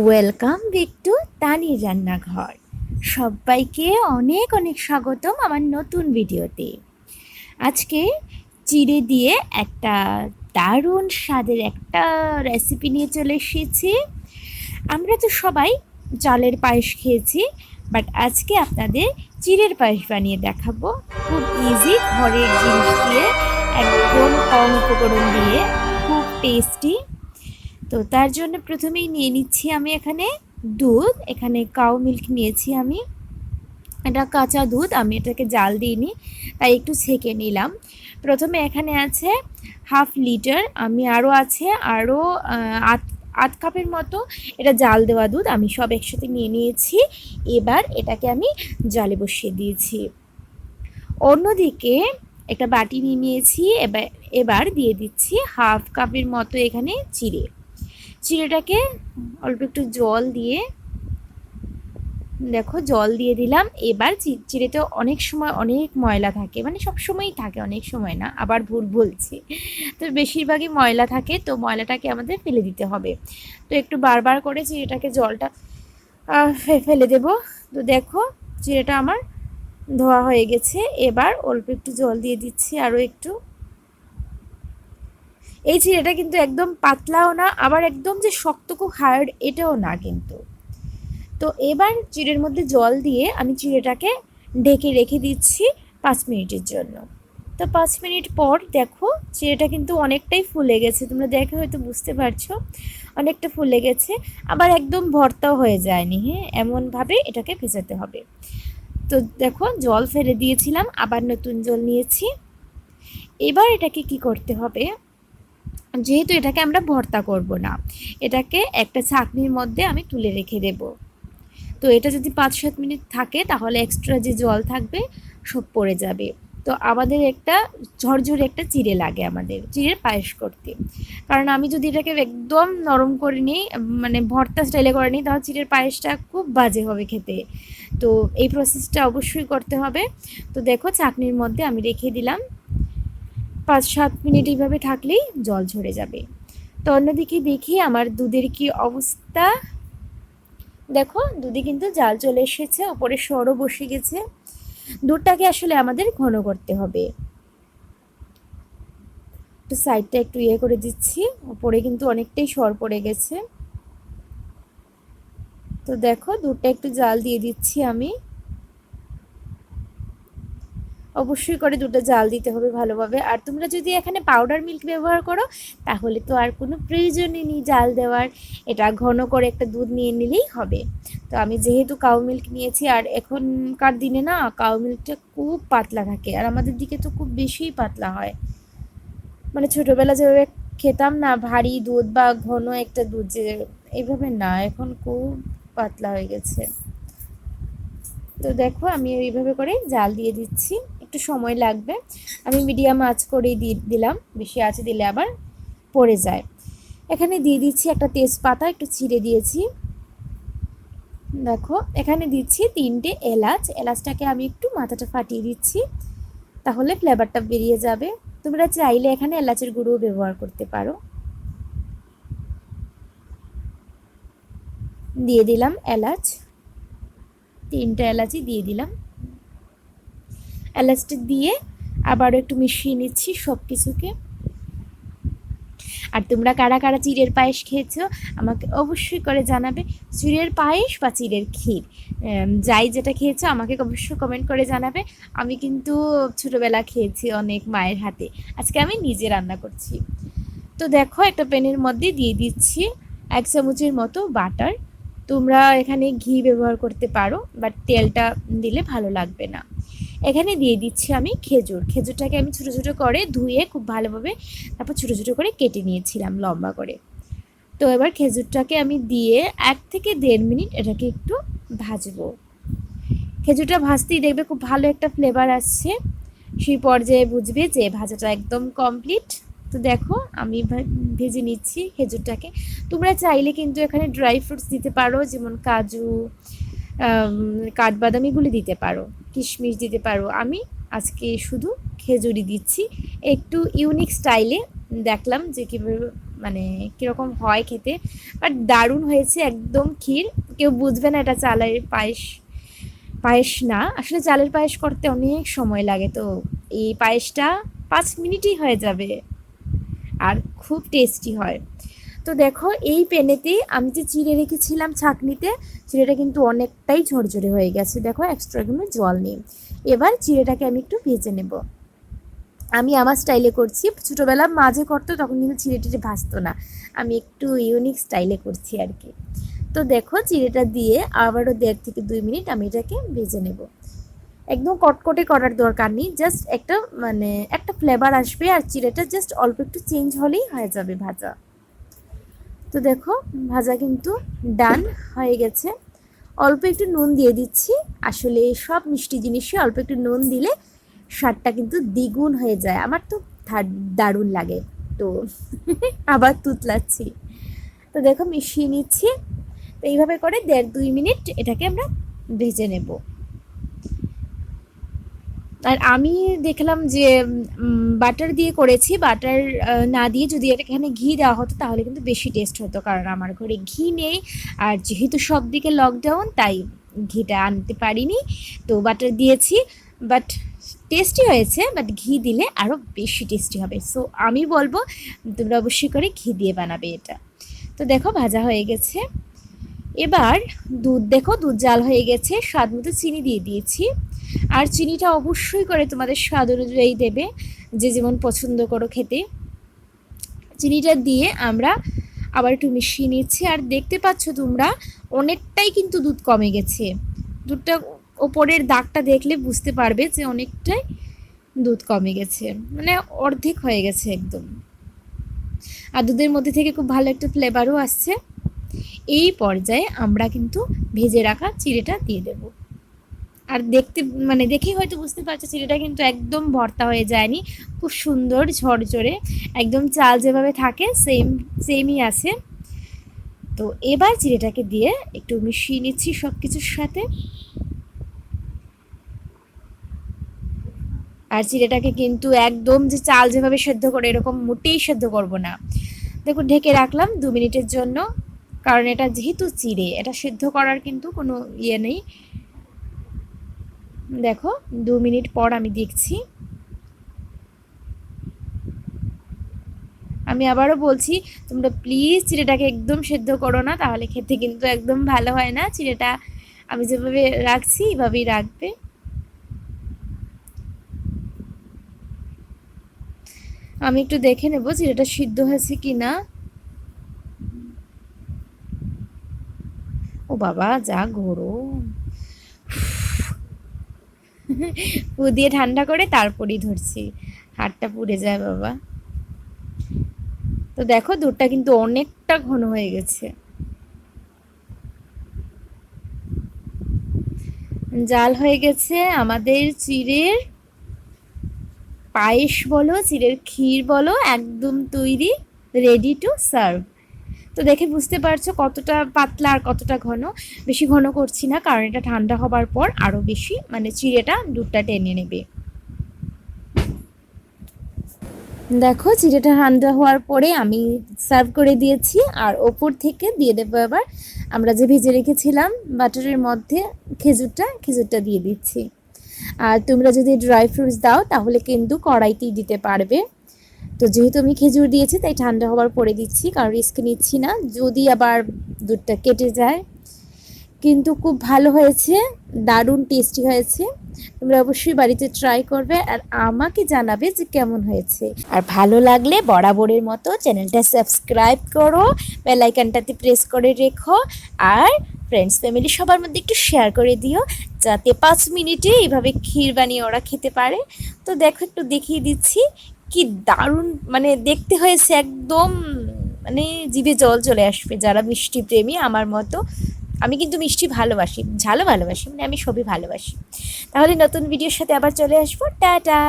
Welcome back to তানির রান্নাঘর সবাইকে অনেক অনেক স্বাগতম আমার নতুন ভিডিওতে। আজকে চিড়ে দিয়ে একটা দারুণ স্বাদের একটা রেসিপি নিয়ে চলে এসেছি। আমরা তো সবাই চালের পায়েস খেয়েছি বাট আজকে আপনাদের চিড়ের পায়েস বানিয়ে দেখাবো। খুব ইজি ঘরের জিনিস দিয়ে, একদম কম উপকরণ দিয়ে, খুব টেস্টি তো তার জন্য প্রথমেই নিয়ে নিচ্ছি আমি এখানে দুধ, এখানে কাউ মিল্ক নিয়েছি আমি। এটা কাঁচা দুধ, আমি এটাকে জাল দিইনি, তাই একটু ছেঁকে নিলাম। প্রথমে এখানে আছে হাফ লিটার আমি আরও আছে আরও আধ আধ কাপের মতো এটা জাল দেওয়া দুধ আমি সব একসাথে নিয়ে নিয়েছি। এবার এটাকে আমি জালে বসিয়ে দিয়েছি। অন্যদিকে একটা বাটি নিয়ে নিয়েছি, এবার এবার দিয়ে দিচ্ছি হাফ কাপের মতো এখানে চিড়ে। চিড়েটাকে অল্প একটু জল দিয়ে, দেখো জল দিয়ে দিলাম। এবার চিড়েতে অনেক সময় অনেক ময়লা থাকে মানে সব সময়ই থাকে, অনেক সময় না, আবার ভুল বলছি। তো বেশিরভাগই ময়লা থাকে, তো ময়লাটাকে আমাদের ফেলে দিতে হবে। তো একটু বারবার করে চিড়েটাকে জলটা ফেলে দেব। তো দেখো চিড়েটা আমার ধোয়া হয়ে গেছে। এবার অল্প একটু জল দিয়ে দিচ্ছি, আরও একটু। এই চিড়েটা কিন্তু একদম পাতলাও না, আবার একদম যে শক্ত খুব হার্ড এটাও না কিন্তু। তো এবার চিড়ের মধ্যে জল দিয়ে আমি চিড়েটাকে ঢেকে রেখে দিচ্ছি পাঁচ মিনিটের জন্য। তো পাঁচ মিনিট পর দেখো চিড়েটা কিন্তু অনেকটাই ফুলে গেছে, তোমরা দেখে হয়তো বুঝতে পারছ। অনেকটা ফুলে গেছে, আবার একদম ভর্তাও হয়ে যায়নি হ্যাঁ? এমনভাবে এটাকে ভেজাতে হবে। তো দেখো জল ফেলে দিয়েছিলাম, আবার নতুন জল নিয়েছি। এবার এটাকে কি করতে হবে? যেহেতু এটাকে আমরা ভর্তা করব না, এটাকে একটা ছাকনির মধ্যে আমি তুলে রেখে দেব। তো এটা যদি পাঁচ সাত মিনিট থাকে, তাহলে এক্সট্রা যে জল থাকবে, সব পড়ে যাবে। তো আমাদের একটা ঝরঝরে একটা চিড়ে লাগে আমাদের, চিড়ের পায়েস করতে। কারণ আমি যদি এটাকে একদম নরম করে নিই মানে ভর্তা স্টাইলে করে নিই, তাহলে চিড়ের পায়েসটা খুব বাজে হবে খেতে। তো এই প্রসেসটা অবশ্যই করতে হবে। তো দেখো চাকনির মধ্যে আমি রেখে দিলাম। পাঁচ সাত মিনিট এইভাবে থাকলেই জল ঝরে যাবে। তো অন্যদিকে দেখি আমার দুধের কি অবস্থা। দেখো, দুধে কিন্তু জাল চলে এসেছে, ওপরে সরও বসে গেছে। দুধটাকে আসলে আমাদের ঘন করতে হবে। একটু সাইডটা একটু ইয়ে করে দিচ্ছি, ওপরে কিন্তু অনেকটাই সর পড়ে গেছে। তো দেখো, দুধটা একটু জাল দিয়ে দিচ্ছি আমি। অবশ্যই করে দুটো জাল দিতে হবে ভালোভাবে। আর তোমরা যদি এখানে পাউডার মিল্ক ব্যবহার করো, তাহলে তো আর কোনো প্রয়োজনই নেই জাল দেওয়ার। এটা ঘন করে একটা দুধ নিয়ে নিলেই হবে। তো আমি যেহেতু কাউ মিল্ক নিয়েছি, আর এখনকার দিনে না কাউ মিল্কটা খুব পাতলা থাকে, আর আমাদের দিকে তো খুব বেশিই পাতলা হয়। মানে ছোটোবেলা যেভাবে খেতাম না, ভারী দুধ বা ঘন একটা দুধ যে এইভাবে না, এখন খুব পাতলা হয়ে গেছে। তো দেখো আমি এইভাবে করে জাল দিয়ে দিচ্ছি। একটু সময় লাগবে। আমি মিডিয়াম আঁচ করেই দিয়ে দিলাম, বেশি আঁচে দিলে আবার পড়ে যায়। এখানে দিয়ে দিচ্ছি একটা তেজপাতা, একটু ছিঁড়ে দিয়েছি। দেখো, এখানে দিচ্ছি তিনটে এলাচ। এলাচটাকে আমি একটু মাথাটা ফাটিয়ে দিচ্ছি, তাহলে ফ্লেভারটা বেরিয়ে যাবে। তোমরা চাইলে এখানে এলাচের গুঁড়ো ব্যবহার করতে পারো। দিয়ে দিলাম এলাচ। তিনটা এলাচি দিয়ে দিলাম। এলাচটা দিয়ে আবারও একটু মিশিয়ে নিচ্ছি সব কিছুকে আর তোমরা কারা কারা চিড়ের পায়েস খেয়েছো আমাকে অবশ্যই করে জানাবে। চিড়ের পায়েস বা চিড়ের ক্ষীর? যাই যেটা খেয়েছো আমাকে অবশ্যই কমেন্ট করে জানাবে। আমি কিন্তু ছোটোবেলা খেয়েছি অনেক মায়ের হাতে। আজকে আমি নিজে রান্না করছি। তো দেখো একটা প্যানের মধ্যে দিয়ে দিচ্ছি এক চামচের মতো বাটার। তোমরা এখানে ঘি ব্যবহার করতে পারো বাট তেলটা দিলে ভালো লাগবে না। এখানে দিয়ে দিচ্ছি আমি খেজুর। খেজুরটাকে আমি ছোটো ছোটো করে ধুয়ে খুব ভালোভাবে তারপর ছোটো ছোটো করে কেটে নিয়েছিলাম লম্বা করে। তো এবার খেজুরটাকে আমি দিয়ে এক থেকে দেড় মিনিট এটাকে একটু ভাজবো। খেজুরটা ভাজতেই দেখবে খুব ভালো একটা ফ্লেভার আসছে। সেই পর্যায়ে বুঝবে যে ভাজাটা একদম কমপ্লিট তো দেখো আমি ভেজে নিচ্ছি খেজুরটাকে। তোমরা চাইলে কিন্তু এখানে ড্রাই ফ্রুটস দিতে পারো, যেমন কাজু কাঠবাদামিগুলি দিতে পারো। কিশমিশ দিতে পারো। আমি আজকে শুধু খেজুরি দিচ্ছি। একটু ইউনিক স্টাইলে দেখলাম যে কীভাবে মানে কীরকম হয় খেতে। বাট দারুণ হয়েছে, একদম ক্ষীর। কেউ বুঝবে না এটা চালের পায়েস পায়েস না। আসলে চালের পায়েস করতে অনেক সময় লাগে, তো এই পায়েসটা পাঁচ মিনিটই হয়ে যাবে। আর খুব টেস্টি হয়। তো দেখো, এই পেনেতেই আমি যে চিড়ে রেখেছিলাম ছাকনিতে, চিড়েটা কিন্তু অনেকটাই ঝরঝরে হয়ে গেছে। দেখো এক্সট্রা কোনো জল নেই। এবার চিড়েটাকে আমি একটু ভেজে নেব। আমি আমার স্টাইলে করছি। ছোটোবেলা মাঝে করতো, তখন কিন্তু চিড়ে টিড়ে ভাজতো না। আমি একটু ইউনিক স্টাইলে করছি আর কি। তো দেখো, চিড়েটা দিয়ে আবারও দেড় থেকে দুই মিনিট আমি এটাকে ভেজে নেব। একদম কটকটে করার দরকার নেই। জাস্ট একটা মানে একটা ফ্লেভার আসবে আর চিড়েটা জাস্ট অল্প একটু চেঞ্জ হলেই হয়ে যাবে ভাজা। তো দেখো, ভাজা কিন্তু ডান হয়ে গেছে। অল্প একটু নুন দিয়ে দিচ্ছি। আসলে সব মিষ্টি জিনিসে অল্প একটু নুন দিলে স্বাদটা কিন্তু দ্বিগুণ হয়ে যায়। আমার তো দারুণ লাগে। তো আবার তুতলাচ্ছি। তো দেখো, মিশিয়ে নিচ্ছি। তো এইভাবে করে দেড় দুই মিনিট এটাকে আমরা ভেজে নেব। আর আমি দেখলাম যে বাটার দিয়ে করেছি। বাটার না দিয়ে যদি এখানে ঘি দেওয়া হতো, তাহলে কিন্তু বেশি টেস্ট হতো। কারণ আমার ঘরে ঘি নেই। আর যেহেতু সব দিকে লকডাউন তাই ঘিটা আনতে পারিনি। তো বাটার দিয়েছি। বাট টেস্টি হয়েছে। বাট ঘি দিলে আরও বেশি টেস্টি হবে। সো আমি বলব, তোমরা অবশ্যই করে ঘি দিয়ে বানাবে এটা। তো দেখো, ভাজা হয়ে গেছে। এবার দুধ, দেখো, দুধ জাল হয়ে গেছে। স্বাদ মতো চিনি দিয়ে দিয়েছি। আর চিনিটা অবশ্যই করে তোমাদের স্বাদ অনুযায়ী দেবে, যে যেমন পছন্দ করো খেতে। চিনিটা দিয়ে আমরা আবার একটু মিশিয়ে নিচ্ছি। আর দেখতে পাচ্ছ তোমরা, অনেকটাই কিন্তু দুধ কমে গেছে। দুধটা ওপরের দাগটা দেখলে বুঝতে পারবে যে অনেকটাই দুধ কমে গেছে। মানে অর্ধেক হয়ে গেছে একদম। আর দুধের মধ্যে থেকে খুব ভালো একটা ফ্লেভারও আসছে। এই পর্যায়ে আমরা কিন্তু ভেজে রাখা চিড়েটা দিয়ে দেব। আর দেখতে মানে দেখেই হয়তো বুঝতে পারছ চিড়েটা কিন্তু একদম ভর্তা হয়ে যায়নি। খুব সুন্দর ঝরঝরে, একদম চাল যেভাবে থাকে সেম, সেমই আছে। তো এবার চিড়েটাকে দিয়ে একটু মিশিয়ে নিচ্ছি সব কিছুর সাথে। আর চিড়েটাকে কিন্তু একদম যে চাল যেভাবে সেদ্ধ করে, এরকম মোটেই সেদ্ধ করব না। দেখুন, ঢেকে রাখলাম দু মিনিটের জন্য, কারণ এটা যেহেতু চিড়ে, এটা সেদ্ধ করার কিন্তু কোনো ইয়ে নেই। দেখো, দু মিনিট পর আমি দেখছি। আমি আবারও বলছি, তোমরা প্লিজ চিড়েটাকে একদম সেদ্ধ করো না, তাহলে খেতে কিন্তু একদম ভালো হয় না। চিড়েটা আমি যেভাবে রাখছি এভাবেই রাখবে। আমি একটু দেখে নেব চিড়েটা সিদ্ধ হয়েছে কি না ও বাবা, যা গরম। পু দিয়ে ঠান্ডা করে তারপরেই ধরছি। হাতটা পুড়ে যায়, বাবা। তো দেখো, দুধটা কিন্তু অনেকটা ঘন হয়ে গেছে। জাল হয়ে গেছে আমাদের চিড়ের পায়েস বলো, চিড়ের ক্ষীর বলো, একদম তৈরি রেডি টু সার্ভ তো দেখে বুঝতে পারছ কতটা পাতলা আর কতটা ঘন। বেশি ঘন করছি না, কারণ এটা ঠান্ডা হবার পর আরও বেশি মানে চিড়েটা দুধটা টেনে নেবে। দেখো চিড়েটা ঠান্ডা হওয়ার পরে আমি সার্ভ করে দিয়েছি, আর ওপর থেকে দিয়ে দেবো এবার আমরা যে ভেজে রেখেছিলাম বাটারের মধ্যে খেজুরটা খেজুরটা দিয়ে দিচ্ছি। আর তোমরা যদি ড্রাই ফ্রুটস দাও তাহলে কিন্তু কড়াইতেই দিতে পারবে। তো যেহেতু আমি খেজুর দিয়েছি, তাই ঠান্ডা হওয়ার পরে দিচ্ছি, কারণ রিস্ক নিচ্ছি না। যদি আবার দুধটা কেটে যায়, কিন্তু খুব ভালো হয়েছে, দারুণ টেস্টি হয়েছে। তোমরা অবশ্যই বাড়িতে ট্রাই করবে আর আমাকে জানাবে যে কেমন হয়েছে। আর ভালো লাগলে বরাবরের মতো চ্যানেলটা সাবস্ক্রাইব করো বেলাইকানটাতে প্রেস করে রেখো, আর ফ্রেন্ডস ফ্যামিলি সবার মধ্যে একটু শেয়ার করে দিও, যাতে পাঁচ মিনিটে এইভাবে ক্ষীর বানিয়ে ওরা খেতে পারে। তো দেখো, একটু দেখিয়ে দিচ্ছি কি দারুণ মানে দেখতে হয়েছে একদম মানে জিভে জল চলে আসবে। যারা মিষ্টি প্রেমী, আমার মতো, আমি কিন্তু মিষ্টি ভালোবাসি ঝালও ভালোবাসি মানে আমি সবই ভালোবাসি। তাহলে নতুন ভিডিওর সাথে আবার চলে আসব। টাটা!